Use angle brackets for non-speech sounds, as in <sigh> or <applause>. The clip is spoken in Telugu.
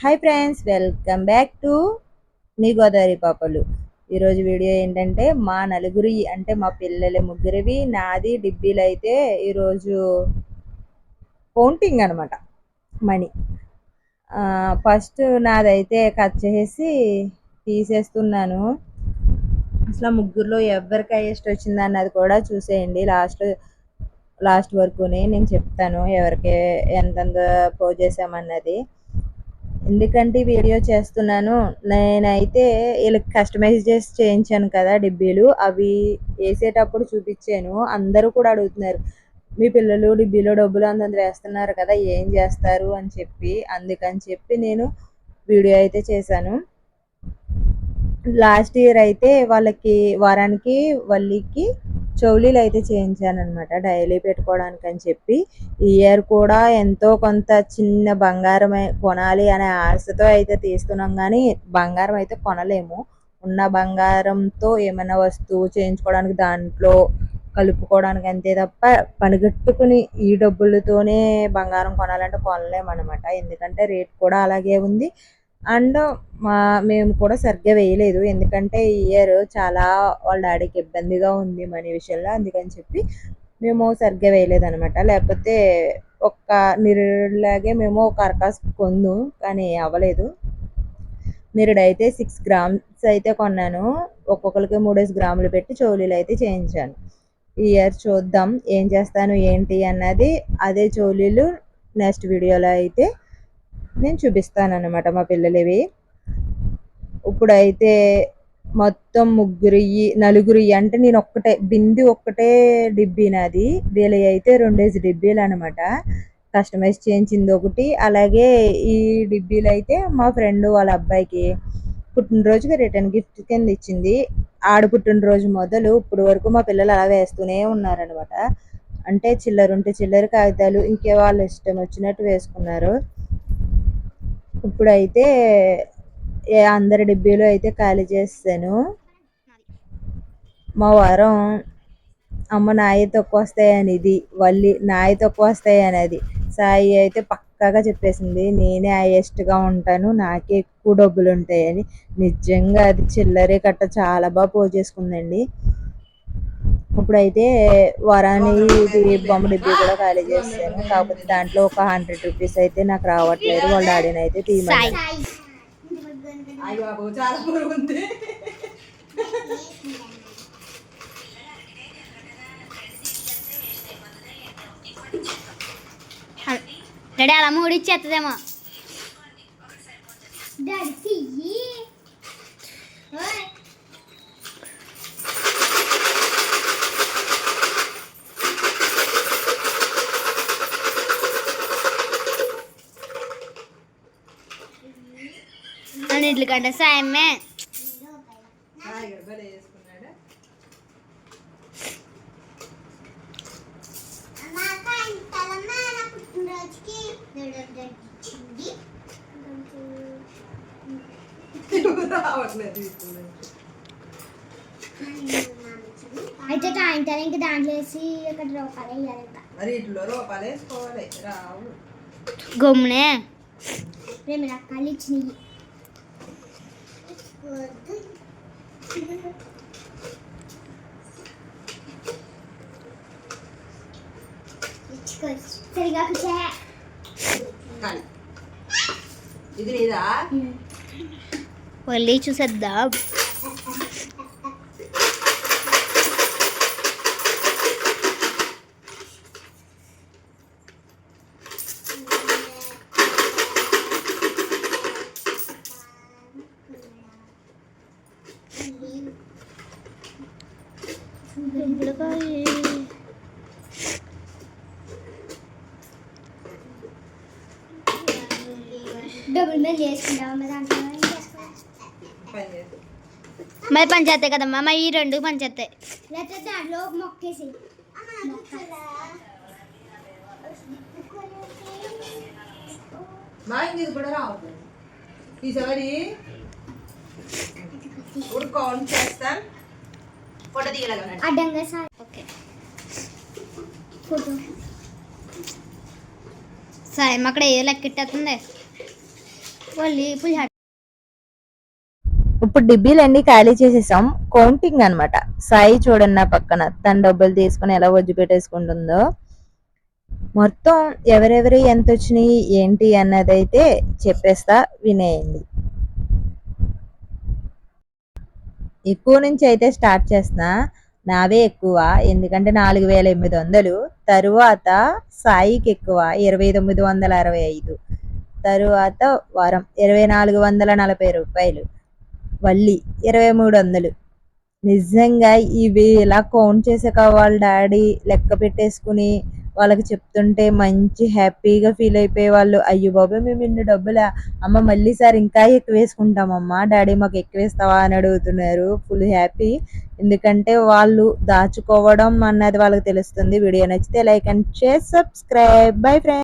Hi friends welcome back to మీ గోదావరి పాపలు. ఈరోజు వీడియో ఏంటంటే మా నలుగురి అంటే మా పిల్లల ముగ్గురివి నాది డిబ్బీలు అయితే ఈరోజు కౌంటింగ్ అనమాట మనీ ఫస్ట్ నాదైతే కట్ చేసి తీసేస్తున్నాను. అసలు ముగ్గురులో ఎవరికి హైయెస్ట్ వచ్చింది అన్నది కూడా చూసేయండి. లాస్ట్ లాస్ట్ వరకుని నేను చెప్తాను ఎవరికి ఎంతెంత పో చేసామన్నది ఎందుకంటే వీడియో చేస్తున్నాను. నేనైతే వీళ్ళకి కస్టమైజ్ చేసి చేయించాను కదా డిబ్బీలు. అవి వేసేటప్పుడు చూపించాను. అందరూ కూడా అడుగుతున్నారు మీ పిల్లలు డిబ్బీలో డబ్బులు అంతంత వేస్తున్నారు కదా ఏం చేస్తారు? అని చెప్పి. అందుకని చెప్పి నేను వీడియో అయితే చేశాను. లాస్ట్ ఇయర్ అయితే వాళ్ళకి వారానికి వల్లికి చెవులీలు అయితే చేయించాను డైలీ పెట్టుకోవడానికి అని చెప్పి ఇయర్ కూడా ఎంతో కొంత చిన్న బంగారం కొనాలి అనే ఆశతో అయితే తీస్తున్నాం కానీ బంగారం అయితే కొనలేము. ఉన్న బంగారంతో ఏమైనా వస్తువు చేయించుకోవడానికి దాంట్లో కలుపుకోవడానికి అంతే తప్ప పనిగట్టుకుని ఈ డబ్బులతోనే బంగారం కొనాలంటే కొనలేము అనమాట ఎందుకంటే రేట్ కూడా అలాగే ఉంది. అండ్ మా మేము కూడా సరిగ్గా వేయలేదు. ఎందుకంటే ఈ ఇయర్ చాలా వాళ్ళ డాడీకి ఇబ్బందిగా ఉంది మనీ విషయంలో. అందుకని చెప్పి మేము సరిగ్గా వేయలేదు అనమాట లేకపోతే ఒక్క నిరులాగే మేము ఒక అరకాస్ కొందు కానీ అవ్వలేదు. నిరుడైతే సిక్స్ గ్రామ్స్ అయితే కొన్నాను. ఒక్కొక్కరికి మూడేసి గ్రాములు పెట్టి చోలీలు అయితే చేయించాను. ఈ ఇయర్ చూద్దాం ఏం చేస్తాను ఏంటి అన్నది అదే చోలీలు నెక్స్ట్ వీడియోలో అయితే నేను చూపిస్తాను అనమాట మా పిల్లలవి. ఇప్పుడైతే మొత్తం ముగ్గురు నలుగురు అంటే నేను ఒక్కటే బింది ఒక్కటే డిబ్బీ నాది. వీళ్ళ అయితే రెండేసి డిబ్బీలు అనమాట కస్టమైజ్ చేయించింది ఒకటి. అలాగే ఈ డిబ్బీలు అయితే మా ఫ్రెండ్ వాళ్ళ అబ్బాయికి పుట్టినరోజుకి రిటర్న్ గిఫ్ట్ కింద ఇచ్చింది. ఆడ పుట్టినరోజు మొదలు ఇప్పుడు వరకు మా పిల్లలు అలా వేస్తూనే ఉన్నారనమాట అంటే చిల్లర ఉంటే చిల్లర కాగితాలు ఇంకే వాళ్ళు ఇష్టం వచ్చినట్టు వేసుకున్నారు. ఇప్పుడైతే అందరి డిబ్బీలు అయితే ఖాళీ చేస్తాను. మా వారం అమ్మ నాయి తక్కువ వస్తాయని ఇది వల్లి నాయి తక్కువ వస్తాయి అనేది. సాయి అయితే పక్కాగా చెప్పేసింది నేనే హైయెస్ట్గా ఉంటాను నాకే ఎక్కువ డబ్బులు ఉంటాయని. నిజంగా అది చిల్లరే కట్ట చాలా బాగా పోజేసుకుందండి ఇప్పుడైతే వరానికి బొమ్మ డిబ్బి కూడా ఖాళీ చేస్తాను కాకపోతే దాంట్లో ఒక హండ్రెడ్ రూపీస్ అయితే నాకు రావట్లేదు. వాళ్ళ డాడీని అయితే తీయమని రెడీ అలా మూడు ఇచ్చేస్తుందేమో అన్నిటికంటే సాయమే అయితే సాయంత్రం ఇంక దాంట్లో వేసి ఇక్కడ రూపాయలు వేయాలంట. మరి ఇట్లో రూపాయలు వేసుకోవాలి. రావు. గమ్మునే. రెండు రకాలు ఇచ్చినాయి. సరిగా <laughs> ఇది లేదా? వెళ్ళి చూసేద్దాం. డబుల్ మెయిల్ మరి పని చేస్తాయి కదమ్మా మరి ఈ రెండు పని చేస్తాయి. లేకపోతే దాంట్లో మొక్కేసి కూడా రావట్లేదు ఈసారి ఇప్పుడు కౌంట్ చేస్తాం ఫోటో తీయగలగండి అడ్డంగా సార్. ఓకే. ఫోటో. ఏ పులిహార ఇప్పుడు డిబ్బీలన్నీ ఖాళీ చేసేసాం. కౌంటింగ్ అన్నమాట. సాయి చూడండి నా పక్కన. తన డబ్బులు తీసుకుని ఎలా వజ్జు పెట్టేసుకుంటుందో. మొత్తం ఎవరెవరి ఎంత వచ్చినాయి ఏంటి అన్నదైతే చెప్పేస్తా వినేయండి. ఎక్కువ నుంచి అయితే స్టార్ట్ చేసిన నావే ఎక్కువ. ఎందుకంటే నాలుగు వేల ఎనిమిది వందలు. తరువాత సాయికి ఎక్కువ. ఇరవై తొమ్మిది వందల అరవై ఐదు. తరువాత వరం. ఇరవై నాలుగు వందల నలభై రూపాయలు. వల్లి. ఇరవై మూడు వందలు. నిజంగా ఇవి ఇలా కౌంట్ చేసాక వాళ్ళ డాడీ లెక్క పెట్టేసుకుని వాళ్ళకి చెప్తుంటే మంచి హ్యాపీగా ఫీల్ అయిపోయే వాళ్ళు అయ్యో బాబు మేము ఇన్ని డబ్బులా? అమ్మ మళ్ళీ సార్ ఇంకా ఎక్కువ వేసుకుంటామమ్మా. డాడీ మాకు ఎక్కువ వేస్తావా అని అడుగుతున్నారు. Full happy. ఎందుకంటే వాళ్ళు దాచుకోవడం అన్నది వాళ్ళకి తెలుస్తుంది. వీడియో నచ్చితే like and share subscribe. Bye friends.